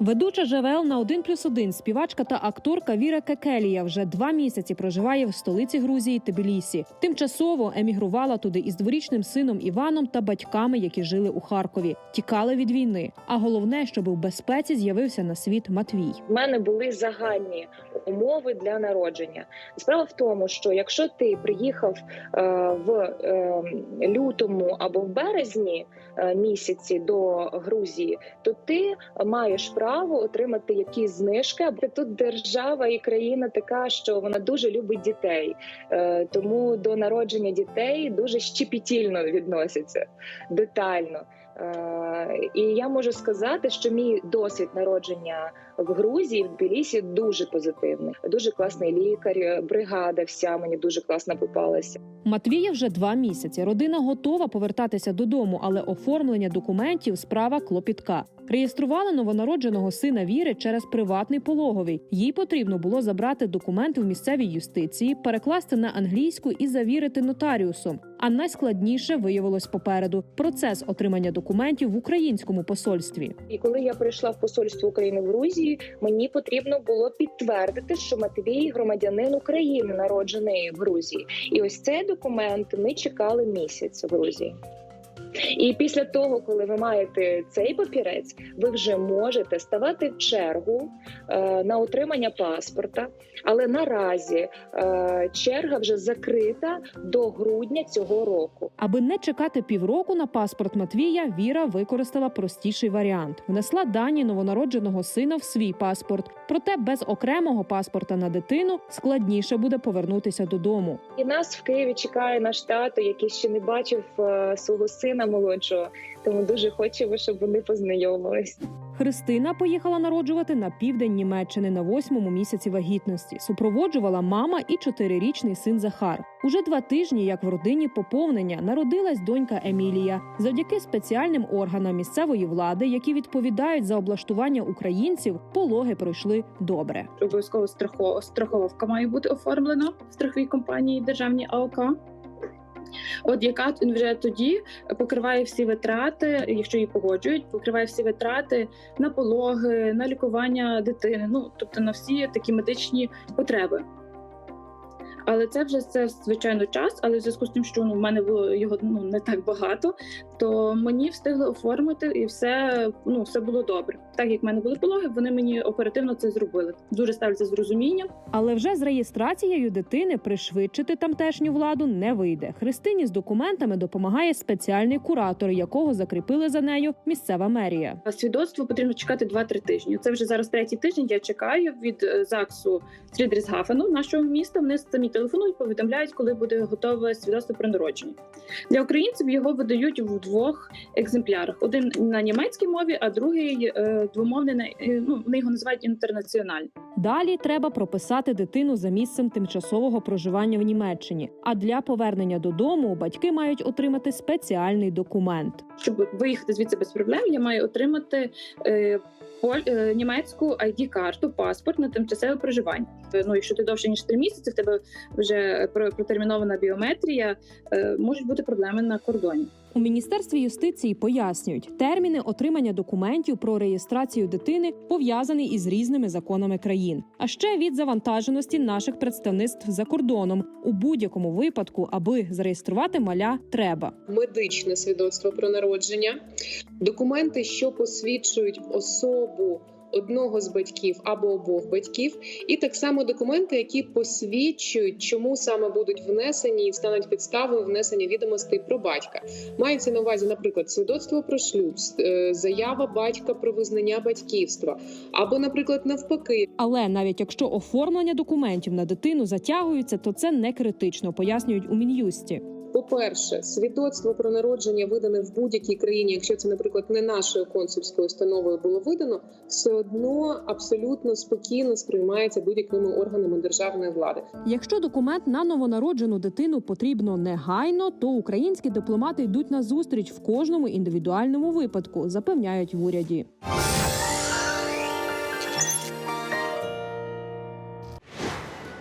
Ведуча ЖВЛ на 1 плюс 1 співачка та акторка Віра Кекелія вже два місяці проживає в столиці Грузії Тбілісі. Тимчасово емігрувала туди із дворічним сином Іваном та батьками, які жили у Харкові, тікали від війни. А головне, щоб у безпеці з'явився на світ Матвій. в мене були загальні умови для народження. Справа в тому, що якщо ти приїхав е, в е, лютому або в березні е, місяці до Грузії, то ти маєш право отримати якісь знижки. Тут держава і країна така, що вона дуже любить дітей, Е, тому до народження дітей дуже щепетільно відносяться детально. Е, І я можу сказати, що мій досвід народження в Грузії, в Тбілісі дуже позитивний. Дуже класний лікар, бригада вся мені дуже класно попалася. Матвія вже два місяці. Родина готова повертатися додому, але оформлення документів справа клопітка. Реєстрували новонародженого сина Віри через приватний пологовий. Їй потрібно було забрати документи в місцевій юстиції, перекласти на англійську і завірити нотаріусом. А найскладніше виявилось попереду процес отримання документів в українському посольстві. І коли я прийшла в посольство України в Грузії, мені потрібно було підтвердити, що Матвій громадянин України, народжений в Грузії. І ось цей документ ми чекали місяць в Грузії. І після того, коли ви маєте цей папірець, ви вже можете ставати в чергу е, на отримання паспорта. Але наразі е, черга вже закрита до грудня цього року. Аби не чекати півроку на паспорт Матвія, Віра використала простіший варіант: внесла дані новонародженого сина в свій паспорт. Проте без окремого паспорта на дитину складніше буде повернутися додому. І нас в Києві чекає наш тато, який ще не бачив е, свого сина молодшого. Тому дуже хочемо, щоб вони познайомились. Христина поїхала народжувати на південь Німеччини на восьмому місяці вагітності. Супроводжувала мама і чотирирічний син Захар. Уже два тижні, як в родині поповнення, народилась донька Емілія. Завдяки спеціальним органам місцевої влади, які відповідають за облаштування українців, пологи пройшли добре. обов'язково страхо- страховка має бути оформлена в страховій компанії державній АОК. От яка вже тоді покриває всі витрати, якщо її погоджують, покриває всі витрати на пологи, на лікування дитини, ну тобто на всі такі медичні потреби. Але це вже це звичайно час. Але в зв'язку з тим, що ну, в мене було його ну не так багато, то мені встигли оформити і все ну все було добре. Так як в мене були пологи, вони мені оперативно це зробили. Дуже ставляться з розумінням. Але вже з реєстрацією дитини пришвидшити тамтешню владу не вийде. Христині з документами допомагає спеціальний куратор, якого закріпили за нею місцева мерія. Свідоцтво потрібно чекати 2-3 тижні. Це вже зараз третій тиждень. Я чекаю від е, ЗАГСу Фрідрісгафену, нашого міста. Вони самі телефонують, повідомляють, коли буде готове свідоцтво про народження. Для українців його видають в двох екземплярах: один на німецькій мові, а другий е, двомовний на е, ну вони його називають інтернаціональний. Далі треба прописати дитину за місцем тимчасового проживання в Німеччині. А для повернення додому батьки мають отримати спеціальний документ. Щоб виїхати звідси без проблем, я маю отримати е, е, німецьку id карту паспорт на тимчасове проживання. Е, Ну, якщо ти довше ніж три місяці, в тебе вже про- протермінована біометрія, е, можуть бути проблеми на кордоні. У міністерстві юстиції пояснюють, терміни отримання документів про реєстрацію дитини пов'язані із різними законами країн, а ще від завантаженості наших представництв за кордоном. У будь-якому випадку, аби зареєструвати маля, треба. медичне свідоцтво про народження, документи, що посвідчують особу одного з батьків або обох батьків, і так само документи, які посвідчують, чому саме будуть внесені і стануть підставою внесення відомостей про батька. Мається на увазі, наприклад, свідоцтво про шлюб, е, заява батька про визнання батьківства, або, наприклад, навпаки, Але навіть якщо оформлення документів на дитину затягується, то це не критично, пояснюють у мін'юсті. По-перше, свідоцтво про народження видане в будь-якій країні, якщо це, наприклад, не нашою консульською установою було видано, все одно абсолютно спокійно сприймається будь-якими органами державної влади. Якщо документ на новонароджену дитину потрібно негайно, то українські дипломати йдуть на зустріч в кожному індивідуальному випадку, запевняють в уряді.